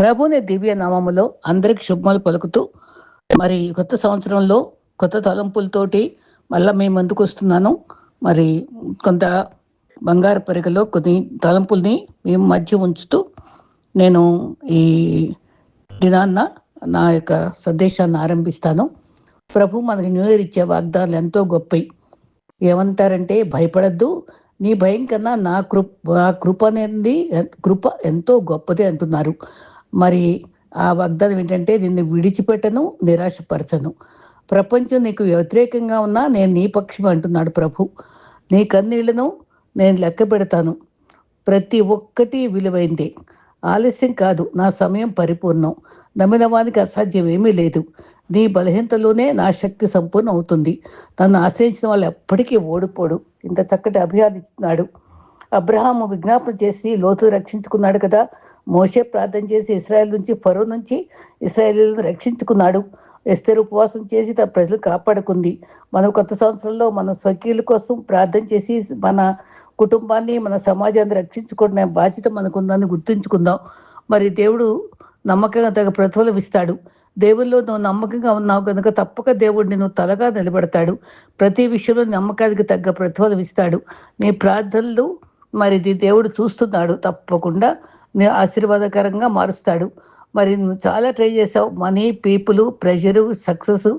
ప్రభుని దివ్య నామములో అందరికి శుభములు పలుకుతూ మరి కొత్త సంవత్సరంలో కొత్త తలంపులతోటి మళ్ళీ మేము ముందుకు వస్తున్నాను. మరి కొంత బంగారు పరిగలో కొన్ని తలంపుల్ని మేము మధ్య ఉంచుతూ నేను ఈ దినాన్న నా యొక్క సందేశాన్ని ఆరంభిస్తాను. ప్రభు మనకి న్యూ ఇయర్ ఇచ్చే వాగ్దానాలు ఎంతో గొప్పవి. ఏమంటారంటే భయపడద్దు. నీ భయం కన్నా నా కృప నా కృప అనేది కృప ఎంతో గొప్పది అంటున్నారు. మరి ఆ వాగ్దానం ఏంటంటే నిన్ను విడిచిపెట్టను నిరాశపరచను. ప్రపంచం నీకు వ్యతిరేకంగా ఉన్నా నేను నీ పక్షం అంటున్నాడు ప్రభు. నీ కన్నీళ్ళను నేను లెక్క పెడతాను. ప్రతి ఒక్కటి విలువైంది. ఆలస్యం కాదు నా సమయం పరిపూర్ణం. నమ్మిన వానికి అసాధ్యం ఏమీ లేదు. నీ బలహీనతలోనే నా శక్తి సంపూర్ణం అవుతుంది. నన్ను ఆశ్రయించిన వాళ్ళు ఎప్పటికీ ఓడిపోడు. ఇంత చక్కటి అభియానిస్తున్నాడు అబ్రహాము విజ్ఞాపన చేసి లోతు రక్షించుకున్నాడు కదా. మోసే ప్రార్థన చేసి ఇస్రాయల్ నుంచి ఫరో నుంచి ఇస్రాయలీలను రక్షించుకున్నాడు. ఎస్తేరు ఉపవాసం చేసి తన ప్రజలు కాపాడుకుంది. మన కొత్త సంవత్సరంలో మన స్వకీయుల కోసం ప్రార్థన చేసి మన కుటుంబాన్ని మన సమాజాన్ని రక్షించుకునే బాధ్యత మనకుందని గుర్తుంచుకుందాం. మరి దేవుడు నమ్మకంగా తగ్గ ప్రతిఫలం ఇస్తాడు. దేవుల్లో నువ్వు నమ్మకంగా ఉన్నావు కనుక తప్పక దేవుడిని నువ్వు తలగా నిలబెడతాడు. ప్రతి విషయంలో నమ్మకానికి తగ్గ ప్రతిఫలం ఇస్తాడు. నీ ప్రార్థనలు మరి ఇది దేవుడు చూస్తున్నాడు. తప్పకుండా ఆశీర్వాదకరంగా మారుస్తాడు. మరి నువ్వు చాలా ట్రై చేసావు. Money people pressure success.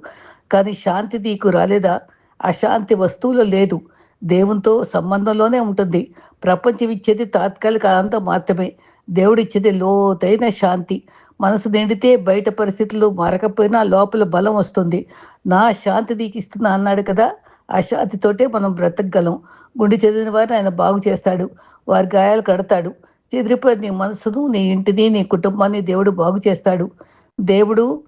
కానీ శాంతి నీకు రాలేదా? అశాంతి వస్తువులో లేదు. దేవునితో సంబంధంలోనే ఉంటుంది. ప్రపంచం ఇచ్చేది తాత్కాలిక ఆనందం మాత్రమే. దేవుడిచ్చేది లోతైన శాంతి. మనసు నిండితే బయట పరిస్థితులు మారకపోయినా లోపల బలం వస్తుంది. నా శాంతి నీకు ఇస్తున్నా అన్నాడు కదా? ఆ శాంతితోటే మనం బ్రతకగలం. గుండె చదివిన వారిని ఆయన బాగు చేస్తాడు. వారి గాయాలు కడతాడు. చెదిరిపోయి నీ మనసును నీ ఇంటిని నీ కుటుంబాన్ని దేవుడు బాగు చేస్తాడు. దేవుడు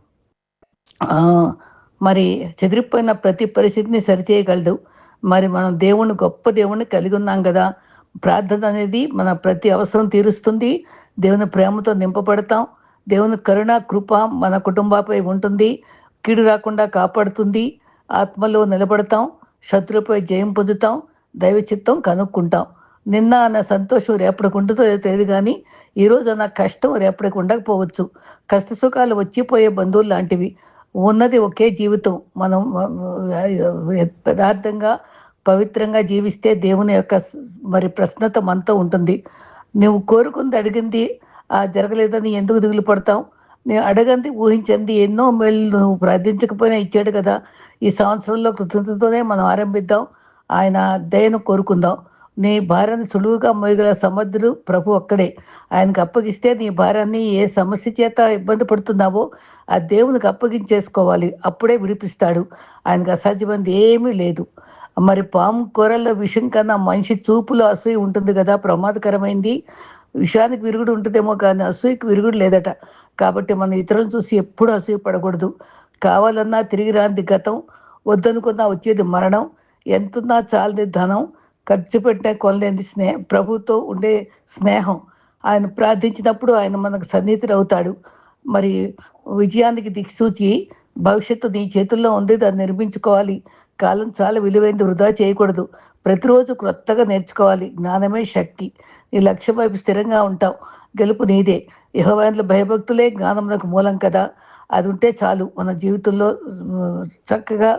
మరి చెదిరిపోయిన ప్రతి పరిస్థితిని సరిచేయగలడు. మరి మనం దేవుణ్ణి గొప్ప దేవుణ్ణి కలిగి ఉన్నాం కదా. ప్రార్థన అనేది మన ప్రతి అవసరం తీరుస్తుంది. దేవుని ప్రేమతో నింపబడతాం. దేవుని కరుణ కృప మన కుటుంబాపై ఉంటుంది. కీడు రాకుండా కాపాడుతుంది. ఆత్మలో నిలబడతాం. శత్రువుపై జయం పొందుతాం. దైవ చిత్తం కనుక్కుంటాం. నిన్న నా సంతోషం రేపటికి ఉంటుందో తెలియదు కానీ ఈరోజు నా కష్టం రేపటికి ఉండకపోవచ్చు. కష్ట సుఖాలు వచ్చిపోయే బంధువులు లాంటివి. ఉన్నది ఒకే జీవితం. మనం యథార్థంగా పవిత్రంగా జీవిస్తే దేవుని యొక్క మరి ప్రశ్నత మనతో ఉంటుంది. నువ్వు కోరుకుంది అడిగింది ఆ జరగలేదని ఎందుకు దిగులు పడతాం నేను అడగంది ఊహించింది ఎన్నో మేళ్ళు నువ్వు ప్రార్థించకపోయినా ఇచ్చాడు కదా. ఈ సంవత్సరంలో కృతజ్ఞతతోనే మనం ఆరంభిద్దాం. ఆయన దయను కోరుకుందాం. నీ భార్యను సులువుగా మోయగల సమర్థుడు ప్రభు ఒక్కడే. ఆయనకు అప్పగిస్తే నీ భార్యని ఏ సమస్య చేత ఇబ్బంది పడుతున్నావో ఆ దేవునికి అప్పగించేసుకోవాలి. అప్పుడే విడిపిస్తాడు. ఆయనకు అసాధ్యమైనది ఏమీ లేదు. మరి పాము కూరల్లో విషం కన్నా మనిషి చూపులో అసూయ ఉంటుంది కదా ప్రమాదకరమైంది. విషయానికి విరుగుడు ఉంటుందేమో కానీ అసూయకి విరుగుడు లేదట. కాబట్టి మనం ఇతరులను చూసి ఎప్పుడు అసూయ పడకూడదు. కావాలన్నా తిరిగి రాంది గతం వద్దనుకున్నా వచ్చేది మరణం. ఎంతున్నా చాలది ధనం. ఖర్చు పెట్టే కొనలేని స్నేహ ప్రభుతో ఉండే స్నేహం. ఆయన ప్రార్థించినప్పుడు ఆయన మనకు సన్నిహితుడు అవుతాడు మరి విజయానికి దిక్సూచి భవిష్యత్తు నీ చేతుల్లో ఉంది దాన్ని నిర్మించుకోవాలి. కాలం చాలా విలువైనది వృధా చేయకూడదు. ప్రతిరోజు క్రొత్తగా నేర్చుకోవాలి. జ్ఞానమే శక్తి. నీ లక్ష్యం వైపు స్థిరంగా ఉంటావు. గెలుపు నీదే. యహోవాన్ల భయభక్తులే జ్ఞానమునకు మూలం కదా. అది ఉంటే చాలు. మన జీవితంలో చక్కగా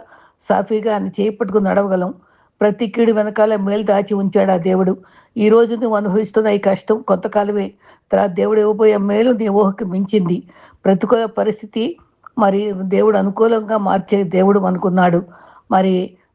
సాఫీగా అని చేపట్టుకుని నడవగలం. ప్రతి కీడు వెనకాల మేలు దాచి ఉంచాడు ఆ దేవుడు. ఈ రోజు నువ్వు అనుభవిస్తున్న ఈ కష్టం కొంతకాలమే. తర్వాత దేవుడు ఇవ్వబోయే మేలు నీ ఊహకు మించింది. ప్రతికూల పరిస్థితి మరి దేవుడు అనుకూలంగా మార్చే దేవుడు అనుకున్నాడు. మరి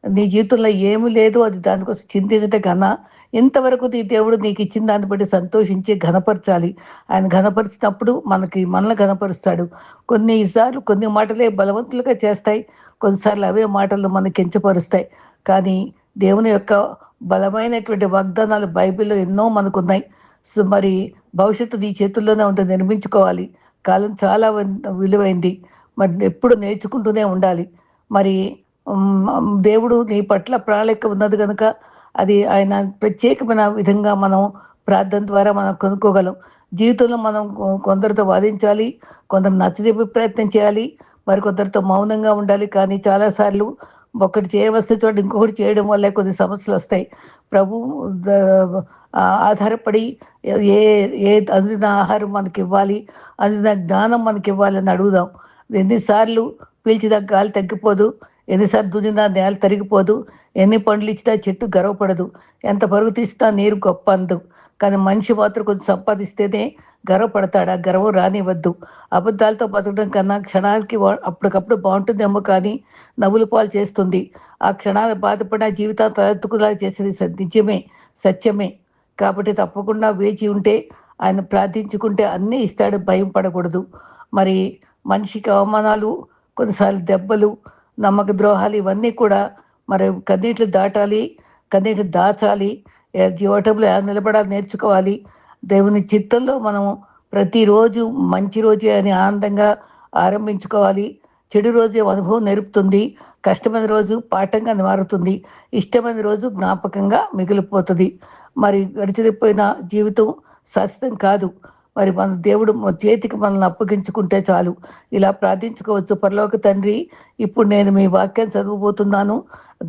నీ జీవితంలో ఏమీ లేదు అది దానికోసం చింతించటే కన్నా ఇంతవరకు నీ దేవుడు నీకు ఇచ్చిన దాన్ని బట్టి సంతోషించి ఘనపరచాలి. ఆయన ఘనపరిచినప్పుడు మనకి మనల్ని ఘనపరుస్తాడు. కొన్నిసార్లు కొన్ని మాటలే బలవంతులుగా చేస్తాయి. కొన్నిసార్లు అవే మాటలు మనకి కించపరుస్తాయి. కానీ దేవుని యొక్క బలమైనటువంటి వాగ్దానాలు బైబిల్లో ఎన్నో మనకున్నాయి. సో మరి భవిష్యత్తు నీ చేతుల్లోనే ఉంది నిర్మించుకోవాలి. కాలం చాలా విలువైంది. మరి ఎప్పుడు నేర్చుకుంటూనే ఉండాలి. మరి దేవుడు నీ పట్ల ప్రణాళిక ఉన్నది కనుక అది ఆయన ప్రత్యేకమైన విధంగా మనం ప్రార్థన ద్వారా మనం కొనుక్కోగలం. జీవితంలో మనం కొందరితో వాదించాలి. కొందరు నచ్చజెప్పి ప్రయత్నం చేయాలి. మరి కొందరితో మౌనంగా ఉండాలి. కానీ చాలాసార్లు ఒకటి చేయవలసిన చోట ఇంకొకటి చేయడం వల్ల కొన్ని సమస్యలు వస్తాయి. ప్రభు ఆధారపడి ఏ ఏ అందిన ఆహారం మనకి ఇవ్వాలి అందిన జ్ఞానం మనకి ఇవ్వాలని అడుగుదాం. ఎన్నిసార్లు పీల్చిన గాలి తగ్గిపోదు ఎన్నిసార్లు దున్నినా నేల తరిగిపోదు ఎన్ని పండ్లు ఇచ్చినా చెట్టు గర్వపడదు. ఎంత పరుగు తీసినా నీరు గొప్ప అందు. కానీ మనిషి మాత్రం కొంచెం సంపాదిస్తేనే గర్వపడతాడు. ఆ గర్వం రానివ్వద్దు. అబద్ధాలతో బతకడం కన్నా క్షణానికి అప్పటికప్పుడు బాగుంటుందేమో కానీ నవ్వులు పాలు చేస్తుంది. ఆ క్షణాలు బాధపడిన జీవితాన్ని తలెత్తుకులా చేసేది స- నిజమే సత్యమే. కాబట్టి తప్పకుండా వేచి ఉంటే ఆయన ప్రార్థించుకుంటే అన్నీ ఇస్తాడు. భయం పడకూడదు. మరి మనిషికి అవమానాలు కొన్నిసార్లు దెబ్బలు నమ్మక ద్రోహాలు ఇవన్నీ కూడా మరి కన్నీట్లు దాటాలి కన్నీట్లు దాచాలి జీవటంలో ఎలా నిలబడాలి నేర్చుకోవాలి. దేవుని చిత్తంలో మనం ప్రతిరోజు మంచి రోజే అని ఆనందంగా ఆరంభించుకోవాలి. చెడు రోజే అనుభవం నేర్పుతుంది. కష్టమైన రోజు పాఠంగా మారుతుంది. ఇష్టమైన రోజు జ్ఞాపకంగా మిగిలిపోతుంది. మరి గడిచిపోయిన జీవితం శాశ్వతం కాదు. మరి మన దేవుడు చేతికి మనల్ని అప్పగించుకుంటే చాలు. ఇలా ప్రార్థించుకోవచ్చు. పరలోక తండ్రి ఇప్పుడు నేను మీ వాక్యాన్ని చదవబోతున్నాను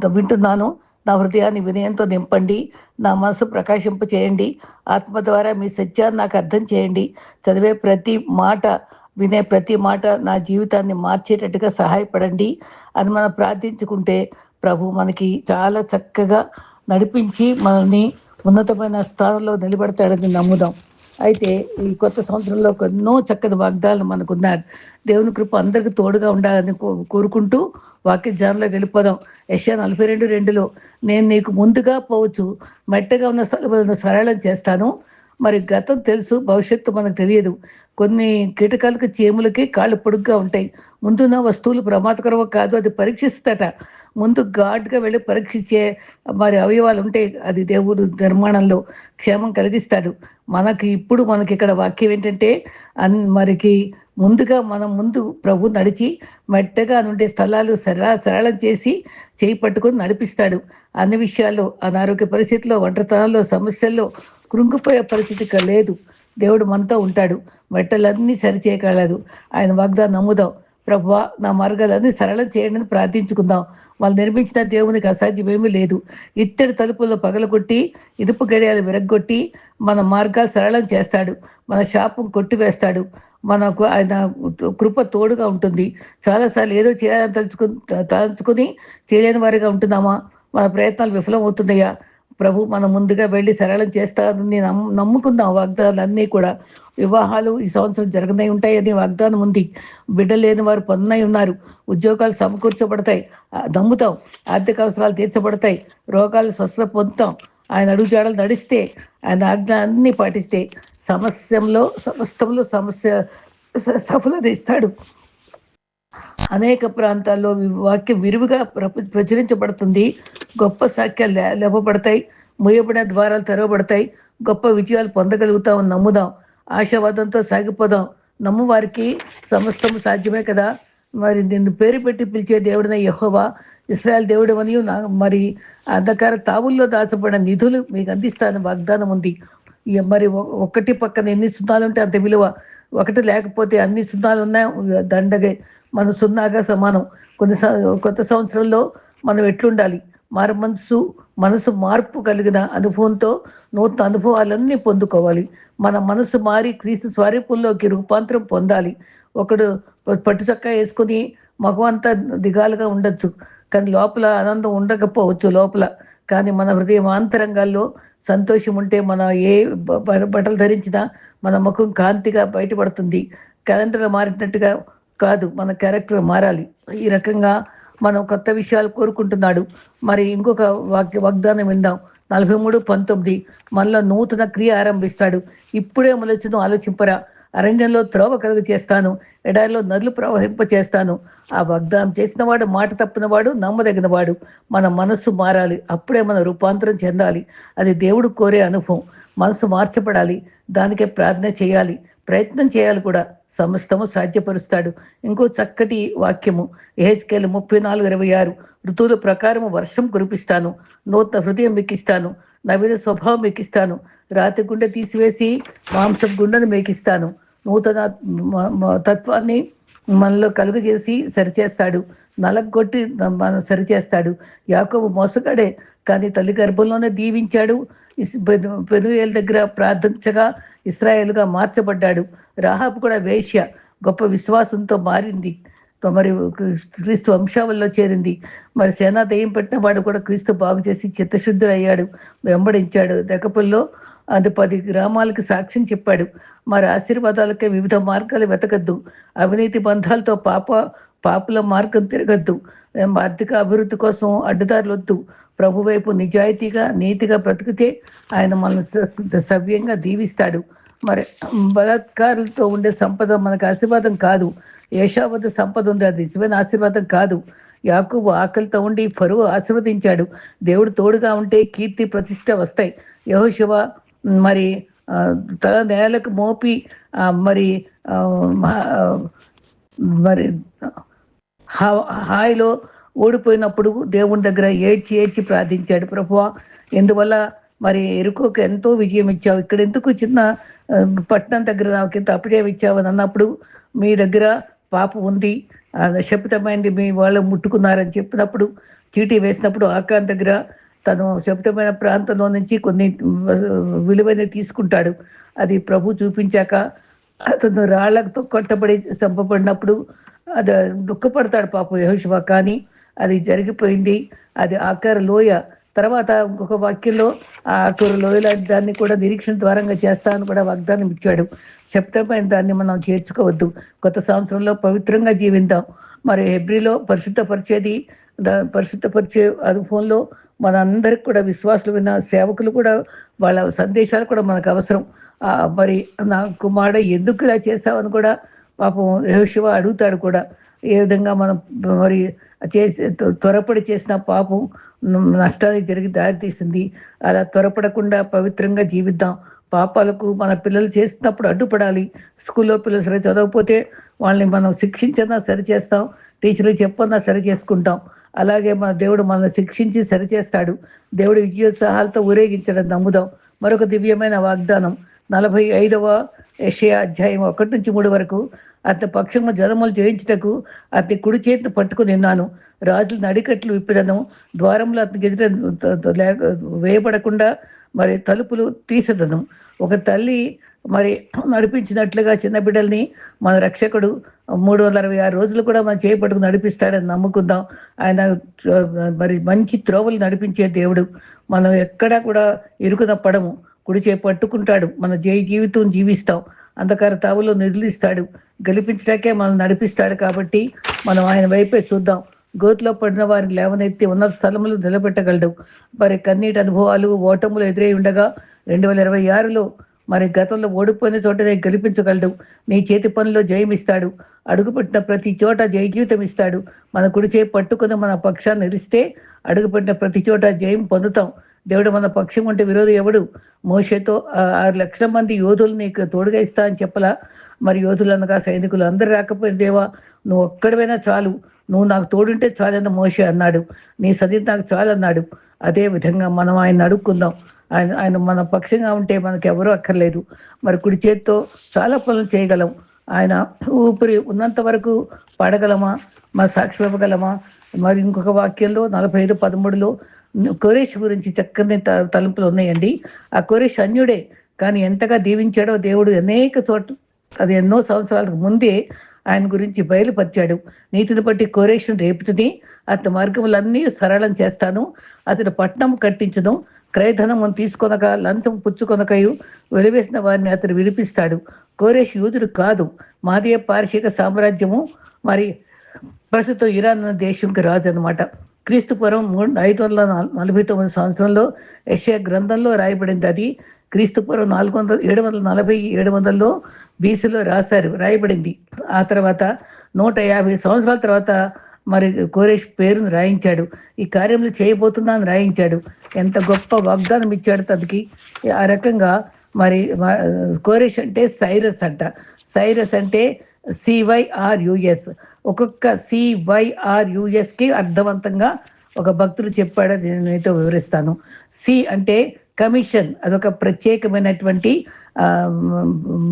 వింటున్నాను. నా హృదయాన్ని వినయంతో నింపండి. నా మనసు ప్రకాశింప చేయండి. ఆత్మ ద్వారా మీ సత్యాన్ని నాకు అర్థం చేయండి. చదివే ప్రతి మాట వినే ప్రతి మాట నా జీవితాన్ని మార్చేటట్టుగా సహాయపడండి. అని మనం ప్రార్థించుకుంటే ప్రభు మనకి చాలా చక్కగా నడిపించి మనల్ని ఉన్నతమైన స్థానంలో నిలబెడతాడని నమ్ముదాం. అయితే ఈ కొత్త సంవత్సరంలో ఎన్నో చక్కని వాగ్దానాలు మనకు ఉన్నారు దేవుని కృప అందరికీ తోడుగా ఉండాలని కో- కోరుకుంటూ వాక్య జానంలోకి వెళ్ళిపోదాం. యశా నలభై రెండు రెండులో నేను నీకు ముందుగా పోవచ్చు మెట్టగా ఉన్న స్థలములను సరళం చేస్తాను. మరి గతం తెలుసు భవిష్యత్తు మనకు తెలియదు. కొన్ని కీటకాలకు చీములకి కాళ్ళు పొడుగ్గా ఉంటాయి. ముందున్న వస్తువులు ప్రమాదకరమో కాదు అది పరీక్షిస్తట ముందు ఘాట్గా వెళ్ళి పరీక్షించే మరి అవయవాలు ఉంటాయి అది దేవుడు నిర్మాణంలో క్షేమం కలిగిస్తాడు. మనకి ఇప్పుడు మనకి ఇక్కడ వాక్యం ఏంటంటే అన్ మరికి ముందుగా మనం ముందు ప్రభు నడిచి మెట్టగా నుండే స్థలాలు సరళ సరళం చేసి చేయి పట్టుకొని నడిపిస్తాడు. అన్ని విషయాల్లో అనారోగ్య పరిస్థితుల్లో ఒంటరితనంలో సమస్యల్లో కృంగిపోయే పరిస్థితి లేదు. దేవుడు మనతో ఉంటాడు. మెట్టలన్నీ సరిచేయగలదు. ఆయన వాగ్దానం నమ్ముదాం. ప్రభు నా మార్గాలన్నీ సరళం చేయండి అని ప్రార్థించుకుందాం. వాళ్ళు నిర్మించిన దేవునికి అసాధ్యమేమీ లేదు. ఇత్తడి తలుపుల్లో పగలగొట్టి ఇనుపు గడియాలు విరగ్గొట్టి మన మార్గాలు సరళం చేస్తాడు. మన శాపం కొట్టివేస్తాడు. మనకు ఆయన కృప తోడుగా ఉంటుంది. చాలాసార్లు ఏదో చేయాలని తలుచుకుని తలుచుకుని చేయలేని వారిగా ఉంటున్నామా? మన ప్రయత్నాలు విఫలమవుతున్నాయా? ప్రభు మనం ముందుగా వెళ్ళి సరళం చేస్తానని నమ్ము నమ్ముకుందాం వాగ్దానాలన్నీ కూడా. వివాహాలు ఈ సంవత్సరం జరగనై ఉంటాయని వాగ్దానం ఉంది. బిడ్డ లేని వారు పొందనై ఉన్నారు. ఉద్యోగాలు సమకూర్చబడతాయి. దమ్ముతాం నమ్ముతాం. ఆర్థిక అవసరాలు తీర్చబడతాయి. రోగాలు స్వస్థత పొందుతాం. ఆయన అడుగుజాడలు నడిస్తే ఆయన ఆజ్ఞ పాటిస్తే సమస్యంలో సమస్తంలో సమస్య స- సఫలత ఇస్తాడు. అనేక ప్రాంతాల్లో వాక్యం విరివిగా ప్రచురించబడుతుంది. గొప్ప సాక్యాలు లేపబడతాయి. మూయబడిన ద్వారాలు తెరవబడతాయి. గొప్ప విజయాలు పొందగలుగుతామని నమ్ముదాం. ఆశావాదంతో సాగిపోదాం. నమ్ము వారికి సమస్తం సాధ్యమే కదా. మరి నిన్ను పేరు పెట్టి పిలిచే దేవుడిన యహోవా ఇస్రాయల్ దేవుడు అని మరి అంధకార తావుల్లో దాచబడిన నిధులు మీకు అందిస్తాను వాగ్దానం ఉంది. మరి ఒ- ఒకటి పక్కన ఎన్ని సున్నాలు ఉంటే అంత విలువ. ఒకటి లేకపోతే అన్ని సున్నాలు ఉన్నాయి దండగే. మన సున్నాగా సమానం. కొన్ని కొత్త సంవత్సరంలో మనం ఎట్లుండాలి? మారు మనసు మనసు మార్పు కలిగిన అనుభవంతో నూతన అనుభవాలన్నీ పొందుకోవాలి. మన మనసు మారి క్రీస్తు స్వరూపంలోకి రూపాంతరం పొందాలి. ఒకడు పట్టు చొక్కా వేసుకుని మగం అంతా దిగాలుగా ఉండొచ్చు. కానీ లోపల ఆనందం ఉండకపోవచ్చు లోపల. కానీ మన హృదయం ఆంతరంగాల్లో సంతోషం ఉంటే మన ఏ బ- బట్టలు ధరించినా మన ముఖం కాంతిగా బయటపడుతుంది. క్యాలెండర్ మారినట్టుగా కాదు మన క్యారెక్టర్ మారాలి. ఈ రకంగా మనం కొత్త విషయాలు కోరుకుంటున్నాడు. మరి ఇంకొక వాక్య వాగ్దానం విందాం. నలభై మూడు పంతొమ్మిది. మనలో నూతన క్రియ ఆరంభిస్తాడు. ఇప్పుడే మొలచును ఆలోచింపరా. అరణ్యంలో త్రోవ కలుగు చేస్తాను ఎడారిలో నదులు ప్రవహింప చేస్తాను ఆ వాగ్దానం చేసినవాడు మాట తప్పినవాడు నమ్మదగినవాడు. మన మనస్సు మారాలి. అప్పుడే మన రూపాంతరం చెందాలి. అది దేవుడు కోరే అనుభవం. మనసు మార్చబడాలి. దానికే ప్రార్థన చేయాలి. ప్రయత్నం చేయాలి కూడా. సమస్తము సాధ్యపరుస్తాడు. ఇంకో చక్కటి వాక్యము. ఏహెచ్కేలు ముప్పై నాలుగు ఇరవై ఆరు. ఋతువుల ప్రకారము వర్షం కురిపిస్తాను. నూతన హృదయం మీకిస్తాను. నవీన స్వభావం ఎక్కిస్తాను రాతి గుండె తీసివేసి మాంసం గుండెను మీకిస్తాను. నూతన మ- తత్వాన్ని మనలో కలుగు చేసి సరిచేస్తాడు. నలగొట్టి మన సరిచేస్తాడు. యాకోబు మోసగాడే కానీ తల్లి గర్భంలోనే దీవించాడు. పెనుయేల దగ్గర ప్రార్థించగా ఇస్రాయేల్గా మార్చబడ్డాడు. రాహాబు కూడా వేశ్య గొప్ప విశ్వాసంతో మారింది. మరి క్రీస్తు వంశావల్లో చేరింది. మరి సేనా దయ్యం పెట్టిన వాడు కూడా క్రీస్తు బాగు చేసి చిత్తశుద్ధుడు అయ్యాడు వెంబడించాడు. దెక్కపల్లో అది పది గ్రామాలకు సాక్ష్యం చెప్పాడు. మరి ఆశీర్వాదాలకే వివిధ మార్గాలు వెతకద్దు. అవినీతి బంధాలతో పాప పాపుల మార్గం తిరగద్దు. ఆర్థిక అభివృద్ధి కోసం అడ్డుదారులు వద్దు ప్రభు వైపు నిజాయితీగా నీతిగా బ్రతికితే ఆయన మనల్ని సవ్యంగా దీవిస్తాడు. మరి బలాత్కారులతో ఉండే సంపద మనకు ఆశీర్వాదం కాదు. ఏషావద్ద సంపద ఉంది. అది నిజమైన ఆశీర్వాదం కాదు. యాకూబు ఆకలితో ఉండి ఫరువు ఆశీర్వదించాడు. దేవుడు తోడుగా ఉంటే కీర్తి ప్రతిష్ట వస్తాయి. యహోశివ మరి తల నేలకు మోపి మరి మరి హాయిలో ఓడిపోయినప్పుడు దేవుని దగ్గర ఏడ్చి ఏడ్చి ప్రార్థించాడు. ప్రభు ఎందువల్ల మరి ఎరుకోకు ఎంతో విజయం ఇచ్చావు. ఇక్కడ ఎందుకు చిన్న పట్టణం దగ్గర నాకు ఎంత అపజయం ఇచ్చావు అని అన్నప్పుడు మీ దగ్గర పాప ఉంది. శపితమైంది మీ వాళ్ళు ముట్టుకున్నారని చెప్పినప్పుడు చీటీ వేసినప్పుడు ఆకాన్ దగ్గర తను శబ్దమైన ప్రాంతంలో నుంచి కొన్ని విలువైన తీసుకుంటాడు. అది ప్రభు చూపించాక అతను రాళ్ళతో కొట్టబడి చంపబడినప్పుడు అది దుఃఖపడతాడు పాపం యహోశివ కానీ అది జరిగిపోయింది. అది ఆకార లోయ. తర్వాత ఇంకొక వాక్యంలో ఆ ఆకార లోయ లాంటి దాన్ని కూడా నిరీక్షణ ద్వారంగా చేస్తానని కూడా వాగ్దానం ఇచ్చాడు. శబ్దమైన దాన్ని మనం చేర్చుకోవద్దు. కొత్త సంవత్సరంలో పవిత్రంగా జీవిద్దాం మరి హెబ్రిలో పరిశుద్ధపరిచేది పరిశుద్ధపరిచే అనుభవంలో మన అందరికి కూడా విశ్వాసులు విన్న సేవకులు కూడా వాళ్ళ సందేశాలు కూడా మనకు అవసరం. మరి నా కుమారుడు ఎందుకు ఇలా చేసావని కూడా పాపం శివ అడుగుతాడు కూడా. ఏ విధంగా మనం మరి చేసి త్వరపడి చేసిన పాపం నష్టాన్ని జరిగి దారితీసింది. అలా త్వరపడకుండా పవిత్రంగా జీవిద్దాం. పాపాలకు మన పిల్లలు చేస్తున్నప్పుడు అడ్డుపడాలి. స్కూల్లో పిల్లలు సరే చదవకపోతే వాళ్ళని మనం శిక్షించన్నా సరి చేస్తాం టీచర్లు చెప్పన్నా సరి చేసుకుంటాం అలాగే మన దేవుడు మనల్ని శిక్షించి సరిచేస్తాడు. దేవుడు విజయోత్సాహాలతో ఊరేగించడం నమ్ముదాం. మరొక దివ్యమైన వాగ్దానం నలభై ఐదవ యషయ అధ్యాయం ఒకటి నుంచి మూడు వరకు అతని పక్షము జనములు జయించుటకు అతని కుడి చేతిని పట్టుకుని ఉన్నాను రాజులు నడికట్లు విప్పిదను ద్వారంలో అతనికి ఎదుట వేయబడకుండా మరి తలుపులు తీసేదను ఒక తల్లి మరి నడిపించినట్లుగా చిన్న బిడ్డల్ని మన రక్షకుడు మూడు వందల అరవై ఆరు రోజులు కూడా మనం చేపట్టుకు నడిపిస్తాడని నమ్ముకుందాం. ఆయన మరి మంచి త్రోవలు నడిపించే దేవుడు. మనం ఎక్కడా కూడా ఇరుకున పడము. కుడి చేయి పట్టుకుంటాడు. మన జై జీవితం జీవిస్తాం. అంధకార తావులో నిధులిస్తాడు గెలిపించడాకే మనం నడిపిస్తాడు కాబట్టి మనం ఆయన వైపే చూద్దాం. గోతిలో పడిన వారిని లేవనెత్తి ఉన్నత స్థలములు నిలబెట్టగలడు. మరి కన్నీటి అనుభవాలు ఓటములు ఎదురై ఉండగా రెండు వేల ఇరవై ఆరులో మరి గతంలో ఓడిపోయిన చోటనే గెలిపించగలడు. నీ చేతి పనుల్లో జయమిస్తాడు అడుగుపెట్టిన ప్రతి చోట జయ జీవితం ఇస్తాడు. మన కుడి చేయి పట్టుకుని మన పక్షాన్ని నిలిస్తే అడుగుపెట్టిన ప్రతి చోట జయం పొందుతాం. దేవుడు మన పక్షం ఉంటే విరోధి ఎవడు? మోషతో ఆరు లక్షల మంది యోధులు నీకు తోడుగా ఇస్తా అని చెప్పలా? మరి యోధులు అనగా సైనికులు అందరు రాకపోయిన దేవా నువ్వు ఒక్కడివైనా చాలు. నువ్వు నాకు తోడుంటే చాలని మోషే అన్నాడు. నీ సది నాకు చాలన్నాడు. అదే విధంగా మనం ఆయన అడుక్కుందాం. ఆయన ఆయన మన పక్షంగా ఉంటే మనకు ఎవరూ అక్కర్లేదు. మరి కుడి చేతితో చాలా పనులు చేయగలం. ఆయన ఊపిరి ఉన్నంత వరకు పడగలమా? మరి సాక్షి ఇవ్వగలమా? మరి ఇంకొక వాక్యంలో నలభై ఐదు పదమూడులో కోరేష్ గురించి చక్కని త తలుపులు ఉన్నాయండి. ఆ కోరేష్ అన్యుడే కానీ ఎంతగా దీవించాడో దేవుడు అనేక చోట్ల అది ఎన్నో సంవత్సరాలకు ముందే ఆయన గురించి బయలుపరిచాడు. నీతిని బట్టి కోరేషన్ రేపుతుంది. అతని మార్గములన్నీ సరళం చేస్తాను. అతను పట్నం కట్టించను. క్రయధనము తీసుకొనక లంచం పుచ్చుకొనకయు వెలివేసిన వారిని అతడు విడిపిస్తాడు. కోరేష్ యూదుడు కాదు. మాదీయ పార్షిక సామ్రాజ్యము మరి ప్రస్తుతం ఇరాన్ దేశంకి రాజు అనమాట క్రీస్తుపురం మూడు ఐదు వందల నలభై తొమ్మిది సంవత్సరంలో యశయ గ్రంథంలో రాయబడింది. అది క్రీస్తుపురం నాలుగు వందల ఏడు వందల నలభై ఏడు వందల్లో బీసీలో రాశారు రాయబడింది. ఆ తర్వాత నూట యాభై సంవత్సరాల తర్వాత మరి కోరేష్ పేరును రాయించాడు. ఈ కార్యంలో చేయబోతున్నా అని రాయించాడు. ఎంత గొప్ప వాగ్దానం ఇచ్చాడు తనకి. ఆ రకంగా మరి కోరేష్ అంటే సైరస్ అంట. సైరస్ అంటే సివైఆర్యుఎస్ ఒక్కొక్క సివైఆర్యుఎస్కి అర్థవంతంగా ఒక భక్తుడు చెప్పాడు నేనైతే వివరిస్తాను. సి అంటే కమిషన్ అదొక ప్రత్యేకమైనటువంటి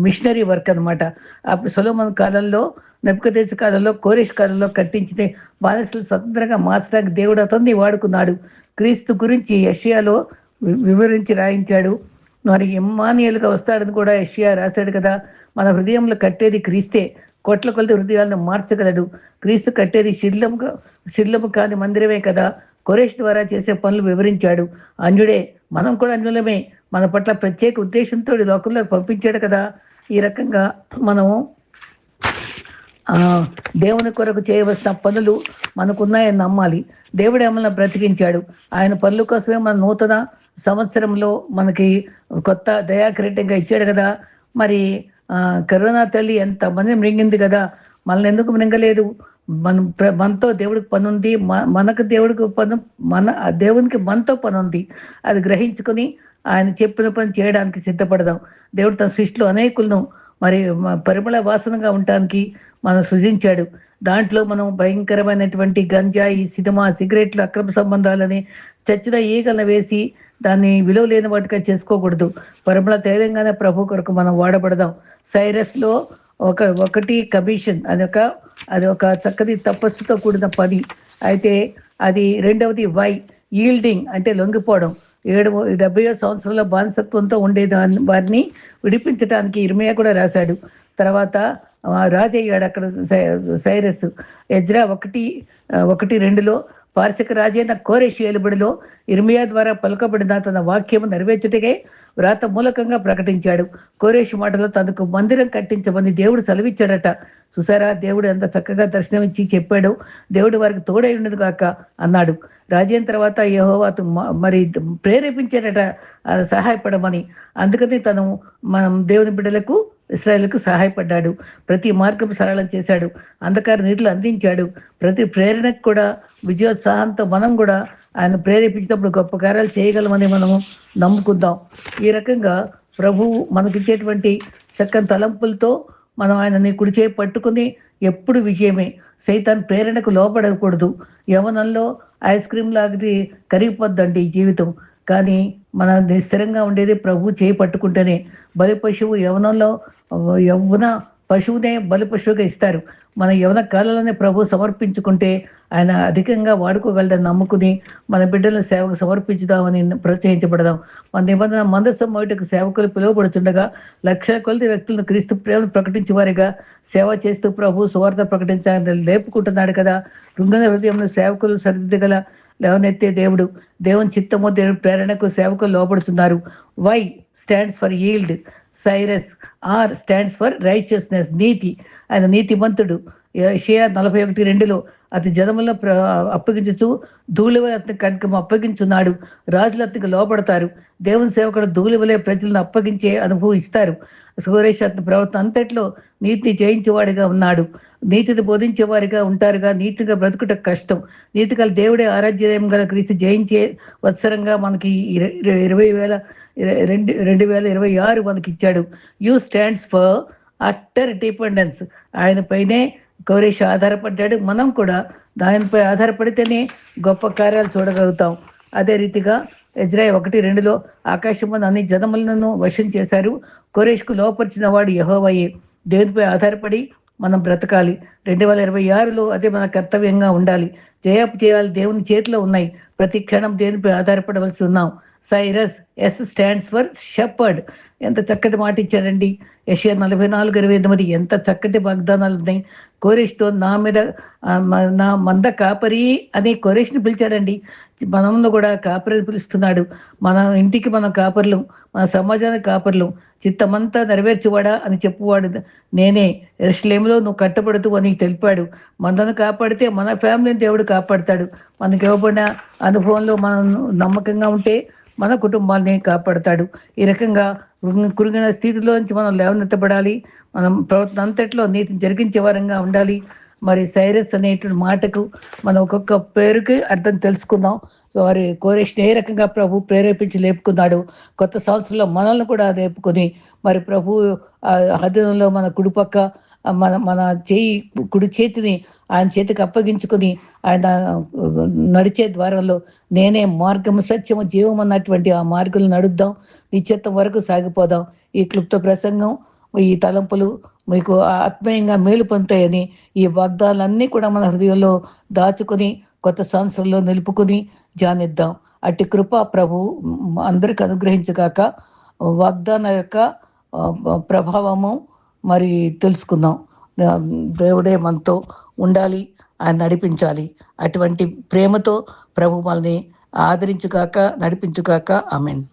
మిషనరీ వర్క్ అనమాట అప్పుడు సొలోమన్ కాలంలో నెప్పుకదేశ కాలంలో కోరేష్ కాలంలో కట్టించిన బానిసలు స్వతంత్రంగా మార్చడానికి దేవుడు అతన్ని వాడుకున్నాడు. క్రీస్తు గురించి యషియాలో వి- వివరించి రాయించాడు. మరి ఇమ్మానియలుగా వస్తాడని కూడా యషియా రాశాడు కదా. మన హృదయంలో కట్టేది క్రీస్తే కోట్ల కొలది హృదయాలను మార్చగలడు. క్రీస్తు కట్టేది శిథిలము శిథిలము కాని మందిరమే కదా. కొరేష్ ద్వారా చేసే పనులు వివరించాడు. అన్యుడే మనం కూడా అన్యులమే. మన పట్ల ప్రత్యేక ఉద్దేశంతో లోకంలోకి పంపించాడు కదా. ఈ రకంగా మనము దేవుని కొరకు చేయవలసిన పనులు మనకున్నాయని నమ్మాలి. దేవుడు ఏమన్నా బ్రతికించాడు. ఆయన పనుల కోసమే మన నూతన సంవత్సరంలో మనకి కొత్త దయాకిరీటంగా ఇచ్చాడు కదా. మరి కరోనా తల్లి ఎంత మంది మృంగింది కదా. మనల్ని ఎందుకు మృంగలేదు? మనం మనతో దేవుడికి పని ఉంది. మనకు దేవుడికి పను మన ఆ దేవునికి మనతో పని ఉంది. అది గ్రహించుకొని ఆయన చెప్పిన పని చేయడానికి సిద్ధపడదాం. దేవుడు తన సృష్టిలో అనేకులను మరి పరిమళ వాసనగా ఉండటానికి మనం సృజించాడు. దాంట్లో మనం భయంకరమైనటువంటి గంజాయి సినిమా సిగరెట్లు అక్రమ సంబంధాలని చచ్చిన ఈగలను వేసి దాన్ని విలువ లేని వాటిగా చేసుకోకూడదు. పరిమళ తైలంగానే ప్రభు కొరకు మనం వాడబడదాం. సైరస్లో ఒక ఒకటి కమిషన్ అదొక అది ఒక చక్కటి తపస్సుతో కూడిన పని. అయితే అది రెండవది వై ఈల్డింగ్ అంటే లొంగిపోవడం. ఏడు డెబ్బయో సంవత్సరంలో బానిసత్వంతో ఉండే వారిని విడిపించడానికి ఇర్మియా కూడా రాశాడు. తర్వాత ఆ, రాజయ్యాడు అక్కడ సై- సైరస్ ఎజ్రా ఒకటి ఒకటి రెండులో పార్శిక రాజైన కోరేషి ఏలుబడిలో ఇర్మియా ద్వారా పలుకబడిన తన వాక్యము నెరవేర్చుటకే వ్రాత మూలకంగా ప్రకటించాడు. కోరేష్ మాటలో తనకు మందిరం కట్టించమని దేవుడు సెలవిచ్చాడట. చూసారా దేవుడు ఎంత చక్కగా దర్శనమిచ్చి చెప్పాడు. దేవుడు వారికి తోడై ఉండదు కాక అన్నాడు. రాజ్యం తర్వాత యెహోవాతు మ- మరి ప్రేరేపించాడట సహాయపడమని. అందుకని తను మనం దేవుని బిడ్డలకు ఇస్రాయల్కు సహాయపడ్డాడు. ప్రతి మార్గం సరళం చేశాడు. అంధకార నిధులు అందించాడు. ప్రతి ప్రేరణకు కూడా విజయోత్సాహంతో మనం కూడా ఆయన ప్రేరేపించినప్పుడు గొప్ప కార్యాలు చేయగలమని మనము నమ్ముకుందాం. ఈ రకంగా ప్రభువు మనకిచ్చేటువంటి చక్కని తలంపులతో మనం ఆయనని కుడి చేయి పట్టుకుని ఎప్పుడు విజయమే. సైతాన్ ప్రేరణకు లోపడకూడదు యవనంలో ఐస్ క్రీమ్ లాంటిది కరిగిపోద్దండి ఈ జీవితం. కానీ మన స్థిరంగా ఉండేది ప్రభు చేయి పట్టుకుంటేనే. బలి పశువు యవనంలో యవ్వన పశువునే బలి పశువుగా ఇస్తారు. మన యవన కాలంలోనే ప్రభు సమర్పించుకుంటే ఆయన అధికంగా వాడుకోగలడని నమ్ముకుని మన బిడ్డలను సేవకు సమర్పించుదామని ప్రోత్సహించబడదాం. మన నిబంధన మందసం మొదటకు సేవకులు పిలువబడుతుండగా లక్షల కొలది వ్యక్తులను క్రీస్తు ప్రేమను ప్రకటించే వారిగా సేవ చేస్తూ ప్రభు సువార్త ప్రకటించాలని లేపుకుంటున్నాడు కదా. రుంగన హృదయంలో సేవకులు సరిదిద్దగల లేవనెత్తే దేవుడు దేవుని చిత్తము దేవుని ప్రేరణకు సేవకులు లోపడుతున్నారు Y stands for yield Cyrus R stands for righteousness నీతి. ఆయన నీతిమంతుడు. షియా నలభై ఒకటి రెండులో అతి జనములను ప్ర అప్పగించుచు ధూళివలే అతని కనుక అప్పగించున్నాడు. రాజులు అతనికి లోపడతారు దేవుని సేవకుడు ధూళివలే ప్రజలను అప్పగించే అనుభవం ఇస్తారు. సురేష్ అతని ప్రవర్తన అంతట్లో నీతిని జయించేవాడిగా ఉన్నాడు. నీతిని బోధించేవారిగా ఉంటారుగా. నీతిగా బ్రతుకుట కష్టం. నీతి గల దేవుడే ఆరాధ్యం గల క్రీస్తు జయించే వత్సరంగా మనకి ఇర- ఇరవై వేల రెండు రెండు వేల ఇరవై ఆరు మనకి ఇచ్చాడు. U stands for utter dependence. ఆయనపైనే Koresh ఆధారపడ్డాడు. మనం కూడా దానిపై ఆధారపడితేనే గొప్ప కార్యాలు చూడగలుగుతాం. అదే రీతిగా ఇజ్రాయల్ ఒకటి రెండులో ఆకాశం అన్ని జనములను వశం చేశారు. కొరేష్కు లోపరిచిన వాడు యహోవయ్యే దేవునిపై ఆధారపడి మనం బ్రతకాలి. రెండు వేల ఇరవై ఆరులో అదే మన కర్తవ్యంగా ఉండాలి. జయాపు చేయాలి దేవుని చేతిలో ఉన్నాయి. ప్రతి క్షణం దేవునిపై ఆధారపడవలసి ఉన్నాం. Cyrus S stands for shepherd ఎంత చక్కటి మాట ఇచ్చాడండి యషియా నలభై నాలుగు ఇరవై ఎనిమిది ఎంత చక్కటి వాగ్దానాలు ఉన్నాయి. కోరేష్తో నా మీద నా మంద కాపరి అని కోరేష్ని పిలిచాడండి. మనంలో కూడా కాపరి పిలుస్తున్నాడు. మన ఇంటికి మనం కాపర్లు మన సమాజానికి కాపర్లు. చిత్తమంతా నెరవేర్చువాడా అని చెప్పువాడు నేనే. ఎరుసలేములో నువ్వు కట్టబడుతూ అని తెలిపాడు. మనను కాపాడితే మన ఫ్యామిలీని దేవుడు కాపాడతాడు. మనకి ఇవ్వబడిన అనుభవంలో మనం నమ్మకంగా ఉంటే మన కుటుంబాన్ని కాపాడతాడు. ఈ రకంగా కురిగిన స్థితిలో నుంచి మనం లేవనెత్తబడాలి. మనం ప్రవర్తన అంతట్లో నీతిని జరిగించే వారంగా ఉండాలి. మరి సైరస్ అనేటువంటి మాటకు మనం ఒక్కొక్క పేరుకి అర్థం తెలుసుకుందాం. సో వారి కోరేష్ని ఏ రకంగా ప్రభు ప్రేరేపించి లేపుకున్నాడు? కొత్త సంవత్సరంలో మనల్ని కూడా లేపుకొని మరి ప్రభు హృదయంలో మన కుడిపక్క మన మన చేయి కుడి చేతిని ఆయన చేతికి అప్పగించుకొని ఆయన నడిచే ద్వారంలో నేనే మార్గము సత్యము జీవం అన్నటువంటి ఆ మార్గులు నడుద్దాం. నిశ్చిత్తం వరకు సాగిపోదాం. ఈ క్లుప్త ప్రసంగం ఈ తలంపులు మీకు ఆత్మీయంగా మేలు పొందుతాయని ఈ వాగ్దానాలన్నీ కూడా మన హృదయంలో దాచుకుని కొత్త సంవత్సరంలో నిలుపుకుని ధ్యానిద్దాం అట్టి కృప ప్రభు అందరికి అనుగ్రహించగాక. వాగ్దాన యొక్క ప్రభావము మరి తెలుసుకుందాం. దేవుడే మనతో ఉండాలి ఆయన నడిపించాలి. అటువంటి ప్రేమతో ప్రభు మనల్ని ఆదరించుగాక నడిపించుగాక. ఆమెన్.